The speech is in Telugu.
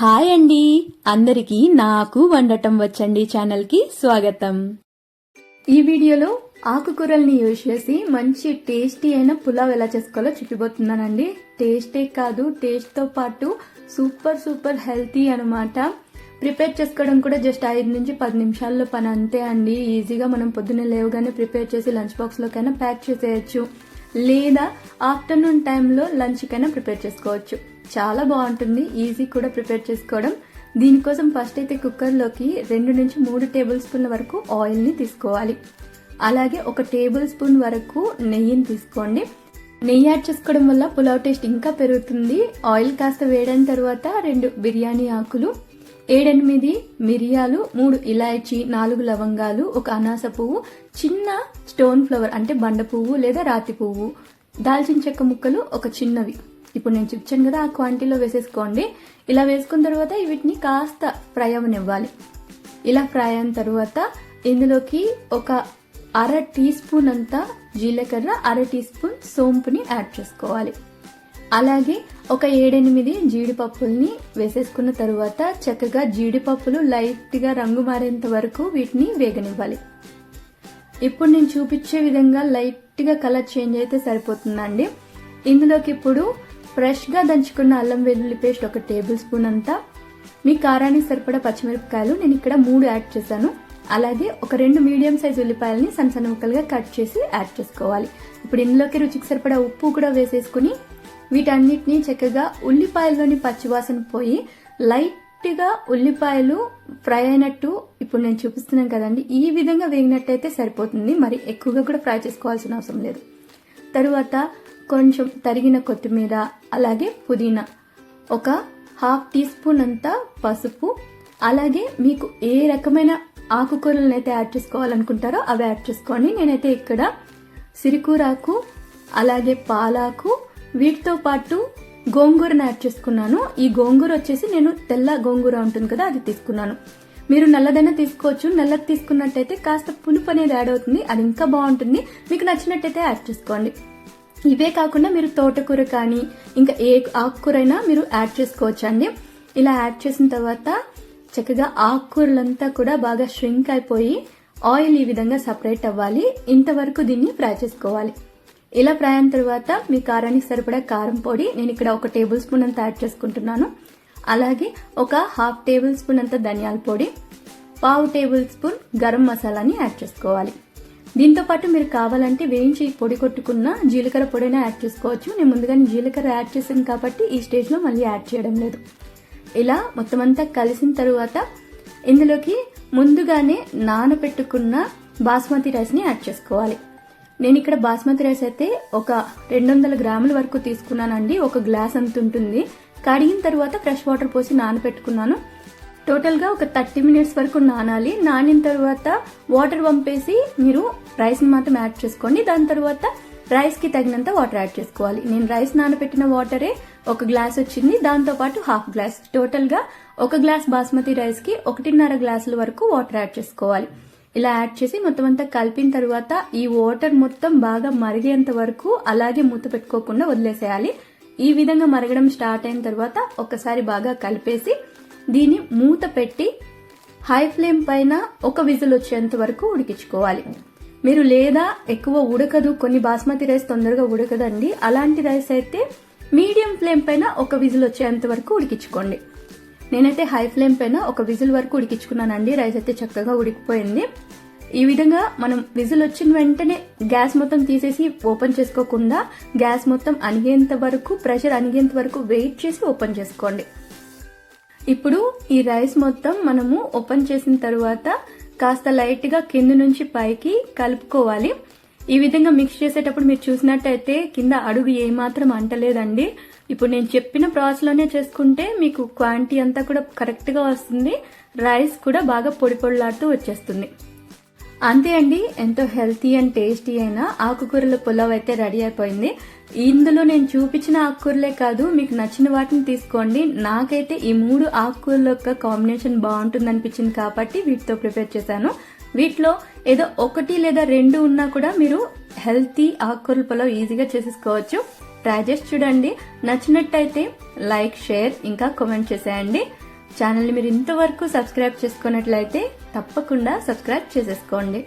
హాయ్ అండి. అందరికీ నాకు వండటం వచ్చండి ఛానల్కి స్వాగతం. ఈ వీడియోలో ఆకుకూరల్ని యూజ్ చేసి మంచి టేస్టీ అయిన పులావ్ ఎలా చేసుకోవాలో చూపిపోతున్నానండి టేస్టే కాదు టేస్ట్తో పాటు సూపర్ సూపర్ హెల్తీ అనమాట ప్రిపేర్ చేసుకోవడం కూడా జస్ట్ ఐదు నుంచి పది నిమిషాల్లో పని అంతే అండి. ఈజీగా మనం పొద్దున్నే లేవగానే ప్రిపేర్ చేసి లంచ్ బాక్స్లోకైనా ప్యాక్ చేసేయచ్చు. లేదా ఆఫ్టర్నూన్ టైంలో లంచ్కైనా ప్రిపేర్ చేసుకోవచ్చు. చాలా బాగుంటుంది ఈజీ కూడా ప్రిపేర్ చేసుకోవడం. దీనికోసం ఫస్ట్ అయితే కుక్కర్లోకి రెండు నుంచి మూడు టేబుల్ స్పూన్ల వరకు ఆయిల్ని తీసుకోవాలి. అలాగే ఒక టేబుల్ స్పూన్ వరకు నెయ్యిని తీసుకోండి. నెయ్యి యాడ్ చేసుకోవడం వల్ల పులావ్ టేస్ట్ ఇంకా పెరుగుతుంది. ఆయిల్ కాస్త వేడైన తర్వాత రెండు బిర్యానీ ఆకులు ఏడెనిమిది మిరియాలు మూడు ఇలాయచి నాలుగు లవంగాలు ఒక అనాస పువ్వు చిన్న స్టోన్ ఫ్లవర్ అంటే బండ పువ్వు లేదా రాతి పువ్వు దాల్చిన చెక్క ముక్కలు ఒక చిన్నవి. ఇప్పుడు నేను చూపించాను కదా ఆ క్వాంటిటీలో వేసేసుకోండి. ఇలా వేసుకున్న తర్వాత వీటిని కాస్త ఫ్రై అవనివ్వాలి ఇలా ఫ్రై అయిన తర్వాత ఇందులోకి ఒక అర టీ స్పూన్ అంతా జీలకర్ర అర టీ స్పూన్ సోంపుని యాడ్ చేసుకోవాలి. అలాగే ఒక ఏడెనిమిది జీడిపప్పుల్ని వేసేసుకున్న తర్వాత చక్కగా జీడిపప్పులు లైట్గా రంగు మారేంత వరకు వీటిని వేగనివ్వాలి. ఇప్పుడు నేను చూపించే విధంగా లైట్గా కలర్ చేంజ్ అయితే సరిపోతుందండి. ఇందులోకి ఇప్పుడు ఫ్రెష్గా దంచుకున్న అల్లం వెల్లుల్లి పేస్ట్ ఒక టేబుల్ స్పూన్ అంతా. మీ కారానికి సరిపడా పచ్చిమిరపకాయలు నేను ఇక్కడ మూడు యాడ్ చేశాను. అలాగే ఒక రెండు మీడియం సైజ్ ఉల్లిపాయలని సన్న సన్న ముక్కలుగా కట్ చేసి యాడ్ చేసుకోవాలి. ఇప్పుడు ఇందులోకి రుచికి సరిపడా ఉప్పు కూడా వేసేసుకుని వీటన్నిటిని చక్కగా ఉల్లిపాయల్లోని పచ్చివాసన పోయి లైట్గా ఉల్లిపాయలు ఫ్రై అయినట్టు ఇప్పుడు నేను చూపిస్తున్నాను కదండి. ఈ విధంగా వేగినట్టయితే సరిపోతుంది. మరి ఎక్కువగా కూడా ఫ్రై చేసుకోవాల్సిన అవసరం లేదు. తరువాత కొంచెం తరిగిన కొత్తిమీర అలాగే పుదీనా. ఒక హాఫ్ టీ స్పూన్ అంతా పసుపు. అలాగే మీకు ఏ రకమైన ఆకుకూరలను అయితే యాడ్ చేసుకోవాలనుకుంటారో అవి యాడ్ చేసుకోండి నేనైతే ఇక్కడ సిరికూరాకు అలాగే పాలాకు వీటితో పాటు గోంగూరను యాడ్ చేసుకున్నాను. ఈ గోంగూర వచ్చేసి నేను తెల్ల గోంగూర ఉంటుంది కదా అది తీసుకున్నాను. మీరు నల్లదైనా తీసుకోవచ్చు. నల్లది తీసుకున్నట్టయితే కాస్త పులుపు అనేది యాడ్ అవుతుంది. అది ఇంకా బాగుంటుంది. మీకు నచ్చినట్టయితే యాడ్ చేసుకోండి. ఇవే కాకుండా మీరు తోటకూర కానీ ఇంకా ఏ ఆకుకూరైనా మీరు యాడ్ చేసుకోవచ్చు అండి ఇలా యాడ్ చేసిన తర్వాత చక్కగా ఆకుకూరలంతా కూడా బాగా ష్రింక్ అయిపోయి ఆయిల్ ఈ విధంగా సపరేట్ అవ్వాలి. ఇంతవరకు దీన్ని ఫ్రై చేసుకోవాలి. ఇలా ఫ్రై అయిన తర్వాత మీ కారానికి సరిపడా కారం పొడి నేను ఇక్కడ ఒక టేబుల్ స్పూన్ అంత యాడ్ చేసుకుంటున్నాను. అలాగే ఒక హాఫ్ టేబుల్ స్పూన్ అంత ధనియాల పొడి పావు టేబుల్ స్పూన్ గరం మసాలాని యాడ్ చేసుకోవాలి. దీంతో పాటు మీరు కావాలంటే వేయించి పొడి కొట్టుకున్న జీలకర్ర పొడిని యాడ్ చేసుకోవచ్చు. నేను ముందుగానే జీలకర్ర యాడ్ చేశాను కాబట్టి ఈ స్టేజ్లో మళ్ళీ యాడ్ చేయడం లేదు. ఇలా మొత్తం అంతా కలిసిన తరువాత ఇందులోకి ముందుగానే నానబెట్టుకున్న బాస్మతి రైస్ని యాడ్ చేసుకోవాలి. నేను ఇక్కడ బాస్మతి రైస్ అయితే ఒక రెండు వందల గ్రాముల వరకు తీసుకున్నానండి. ఒక గ్లాస్ అంత ఉంటుంది. కడిగిన తర్వాత ఫ్రెష్ వాటర్ పోసి నానబెట్టుకున్నాను టోటల్గా ఒక థర్టీ మినిట్స్ వరకు నానాలి. నానిన తర్వాత వాటర్ పంపేసి మీరు రైస్ని మాత్రం యాడ్ చేసుకోండి. దాని తర్వాత రైస్కి తగినంత వాటర్ యాడ్ చేసుకోవాలి. నేను రైస్ నానబెట్టిన వాటరే ఒక గ్లాస్ వచ్చింది. దాంతో పాటు హాఫ్ గ్లాస్. టోటల్గా ఒక గ్లాస్ బాస్మతి రైస్కి ఒకటిన్నర గ్లాసుల వరకు వాటర్ యాడ్ చేసుకోవాలి. ఇలా యాడ్ చేసి మొత్తం అంతా కలిపిన తర్వాత ఈ వాటర్ మొత్తం బాగా మరిగేంత వరకు అలాగే మూత పెట్టుకోకుండా వదిలేసేయాలి. ఈ విధంగా మరగడం స్టార్ట్ అయిన తర్వాత ఒకసారి బాగా కలిపేసి దీన్ని మూత పెట్టి హై ఫ్లేమ్ పైన ఒక విజిల్ వచ్చేంత వరకు ఉడికించుకోవాలి. మీరు లేదా ఎక్కువ ఉడకదు కొన్ని బాస్మతి రైస్ తొందరగా ఉడకదండి. అలాంటి రైస్ అయితే మీడియం ఫ్లేమ్ పైన ఒక విజిల్ వచ్చేంత వరకు ఉడికించుకోండి. నేనైతే హై ఫ్లేమ్ పైన ఒక విజిల్ వరకు ఉడికించుకున్నానండి. రైస్ అయితే చక్కగా ఉడికిపోయింది. ఈ విధంగా మనం విజిల్ వచ్చిన వెంటనే గ్యాస్ మొత్తం తీసేసి ఓపెన్ చేసుకోకుండా గ్యాస్ మొత్తం అణిగేంత వరకు ప్రెషర్ అణిగేంత వరకు వెయిట్ చేసి ఓపెన్ చేసుకోండి. ఇప్పుడు ఈ రైస్ మొత్తం మనము ఓపెన్ చేసిన తర్వాత కాస్త లైట్గా కింద నుంచి పైకి కలుపుకోవాలి. ఈ విధంగా మిక్స్ చేసేటప్పుడు మీరు చూసినట్టయితే కింద అడుగు ఏమాత్రం అంటలేదండి. ఇప్పుడు నేను చెప్పిన ప్రాసెస్లోనే చేసుకుంటే మీకు క్వాంటిటీ అంతా కూడా కరెక్ట్గా వస్తుంది. రైస్ కూడా బాగా పొడి పొడిలాడుతూ వచ్చేస్తుంది. అంతే అండి ఎంతో హెల్తీ అండ్ టేస్టీ అయిన ఆకుకూరల పులావ్ అయితే రెడీ అయిపోయింది. ఇందులో నేను చూపించిన ఆకుకూరలే కాదు మీకు నచ్చిన వాటిని తీసుకోండి. నాకైతే ఈ మూడు ఆకుకూరల యొక్క కాంబినేషన్ బాగుంటుంది అనిపించింది కాబట్టి వీటితో ప్రిపేర్ చేశాను. వీటిలో ఏదో ఒకటి లేదా రెండు ఉన్నా కూడా మీరు హెల్తీ ఆకుకూరల పులావ్ ఈజీగా చేసేసుకోవచ్చు. ట్రై చేసి చూడండి. నచ్చినట్టయితే లైక్ షేర్ ఇంకా కామెంట్ చేసేయండి. ఛానల్ని మీరు ఇంతవరకు సబ్స్క్రైబ్ చేసుకున్నట్లయితే తప్పకుండా సబ్స్క్రైబ్ చేసేసుకోండి.